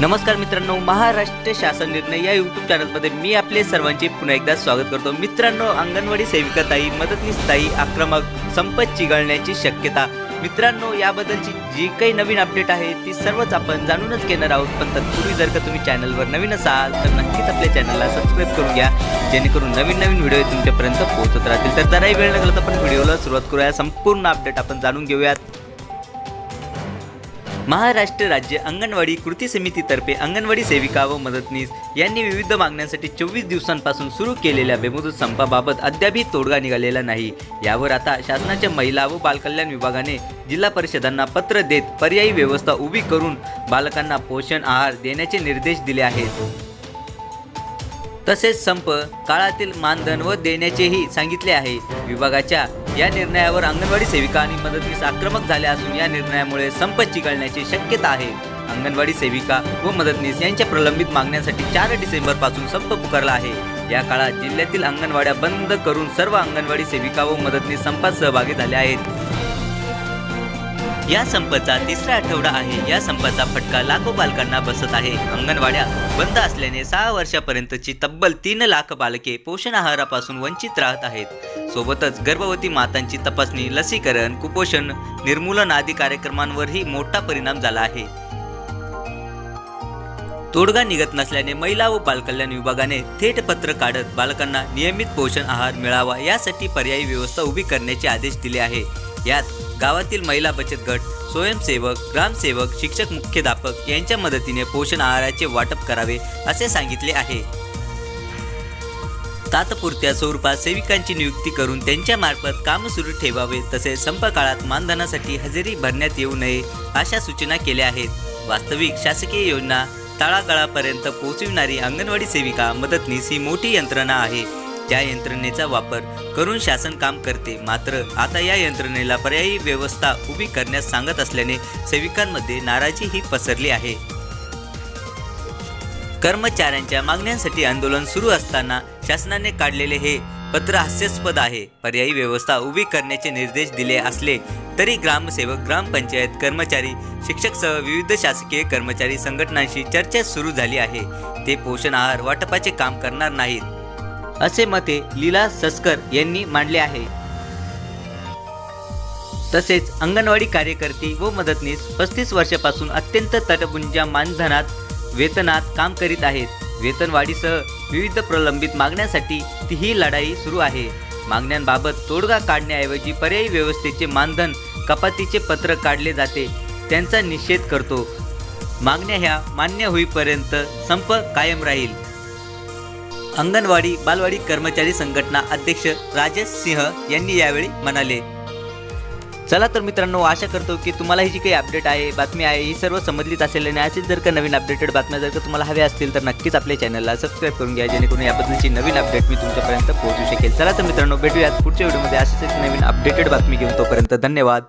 नमस्कार मित्रांनो महाराष्ट्र शासन निर्णय या यूट्यूब चॅनलमध्ये मी आपले सर्वांचे पुन्हा एकदा स्वागत करतो. मित्रांनो अंगणवाडी सेविका ताई मदतनीस ताई आक्रमक संपत चिघळण्याची शक्यता. मित्रांनो याबद्दलची जी काही नवीन अपडेट आहे ती सर्वच आपण जाणूनच घेणार आहोत. पण तत्पूर्वी जर का तुम्ही चॅनलवर नवीन असाल तर नक्कीच आपल्या चॅनलला सबस्क्राईब करून घ्या. जेणेकरून नवीन नवीन व्हिडिओ तुमच्यापर्यंत पोहोचत राहतील. तर जराही वेळ लागला तर आपण व्हिडिओला सुरुवात करूया. संपूर्ण अपडेट आपण जाणून घेऊयात. महाराष्ट्र राज्य अंगणवाडी कृती समितीतर्फे अंगणवाडी सेविका व मदतनीस यांनी विविध मागण्यांसाठी चोवीस दिवसांपासून सुरू केलेल्या बेमुदत संपाबाबत अद्यापही तोडगा निघालेला नाही. यावर आता शासनाच्या महिला व बालकल्याण विभागाने जिल्हा परिषदांना पत्र देत पर्यायी व्यवस्था उभी करून बालकांना पोषण आहार देण्याचे निर्देश दिले आहेत. तसेच संप काळातील मानधन व देण्याचेही सांगितले आहे. विभागाच्या या निर्णयावर अंगणवाडी सेविका आणि मदतनीस आक्रमक झाल्या असून या निर्णयामुळे संप चिघळण्याची शक्यता आहे. अंगणवाडी सेविका व मदतनीस यांच्या प्रलंबित मागण्यांसाठी चार डिसेंबरपासून संप पुकारला आहे. या काळात जिल्ह्यातील अंगणवाड्या बंद करून सर्व अंगणवाडी सेविका व मदतनीस संपात सहभागी झाल्या आहेत. या संपाचा तिसरा आठवडा आहे. या संपाचा फटका लाखो बालकांना बसत आहे. अंगणवाड्या बंद असल्याने सहा वर्षापर्यंतची तब्बल तीन लाख बालके पोषण आहारापासून वंचित राहत आहेत. सोबतच गर्भवती मातांची तपासणी लसीकरण कुपोषण निर्मूलन आदी कार्यक्रमांवरही मोठा परिणाम झाला आहे. तोडगा निघत नसल्याने महिला व बालकल्याण विभागाने थेट पत्र काढत बालकांना नियमित पोषण आहार मिळावा यासाठी पर्यायी व्यवस्था उभी करण्याचे आदेश दिले आहे. यात गावातील महिला बचत गट स्वयंसेवक ग्रामसेवक शिक्षक मुख्याध्यापक यांच्या मदतीने पोषण आहाराचे वाटप करावे असे सांगितले आहे. तात्पुरत्या स्वरूपात सेविकांची नियुक्ती करून त्यांच्यामार्फत काम सुरू ठेवावे तसेच संप काळात मानधनासाठी हजेरी भरण्यात येऊ नये अशा सूचना केल्या आहेत. वास्तविक शासकीय योजना तळागाळापर्यंत पोहोचविणारी अंगणवाडी सेविका मदतनीस ही मोठी यंत्रणा आहे. त्या यंत्रणेचा वापर करून शासन काम करते. मात्र आता या यंत्रणेला पर्यायी व्यवस्था उभी करण्यास सांगत असल्याने सेविकांमध्ये नाराजी ही पसरली आहे. कर्मचाऱ्यांच्या मागण्यांसाठी आंदोलन सुरू असताना शासनाने काढलेले हे पत्र हास्यास्पद आहे. पर्यायी व्यवस्था उभी करण्याचे निर्देश दिले असले तरी ग्रामसेवक ग्रामपंचायत कर्मचारी शिक्षकसह विविध शासकीय कर्मचारी संघटनांशी चर्चा सुरू झाली आहे. ते पोषण आहार वाटपाचे काम करणार नाहीत. असे मते लीला सस्कर यांनी मांडले आहे. तसेच अंगणवाडी कार्यकर्ती व मदतनीस पस्तीस वर्षापासून अत्यंत तटबुंजा मानधनात वेतनात काम करीत आहेत. वेतनवाढीसह विविध प्रलंबित मागण्यांसाठी ती ही लढाई सुरू आहे. मागण्यांबाबत तोडगा काढण्याऐवजी पर्यायी व्यवस्थेचे मानधन कपातीचे पत्र काढले जाते त्यांचा निषेध करतो. मागण्या ह्या मान्य होईपर्यंत संप कायम राहील. अंगणवाडी बालवाडी कर्मचारी संघटना अध्यक्ष राजेश सिंह यांनी यावेळी म्हणाले चला तर मित्रांनो आशा करतो की तुम्हाला ही जी काही अपडेट आहे बातमी आहे ही सर्व समजलीच असेल आणि असेच जर का नवीन अपडेटेड बातम्या जर का तुम्हाला हव्या असतील तर नक्कीच आपल्या चॅनलला सबस्क्राईब करून घ्या जेणेकरून याबद्दलची नवीन अपडेट मी तुमच्यापर्यंत पोहोचू शकेल. चला तर मित्रांनो भेटूयात पुढच्या व्हिडिओमध्ये असेच एक नवीन अपडेटेड बातमी घेऊन तोपर्यंत धन्यवाद.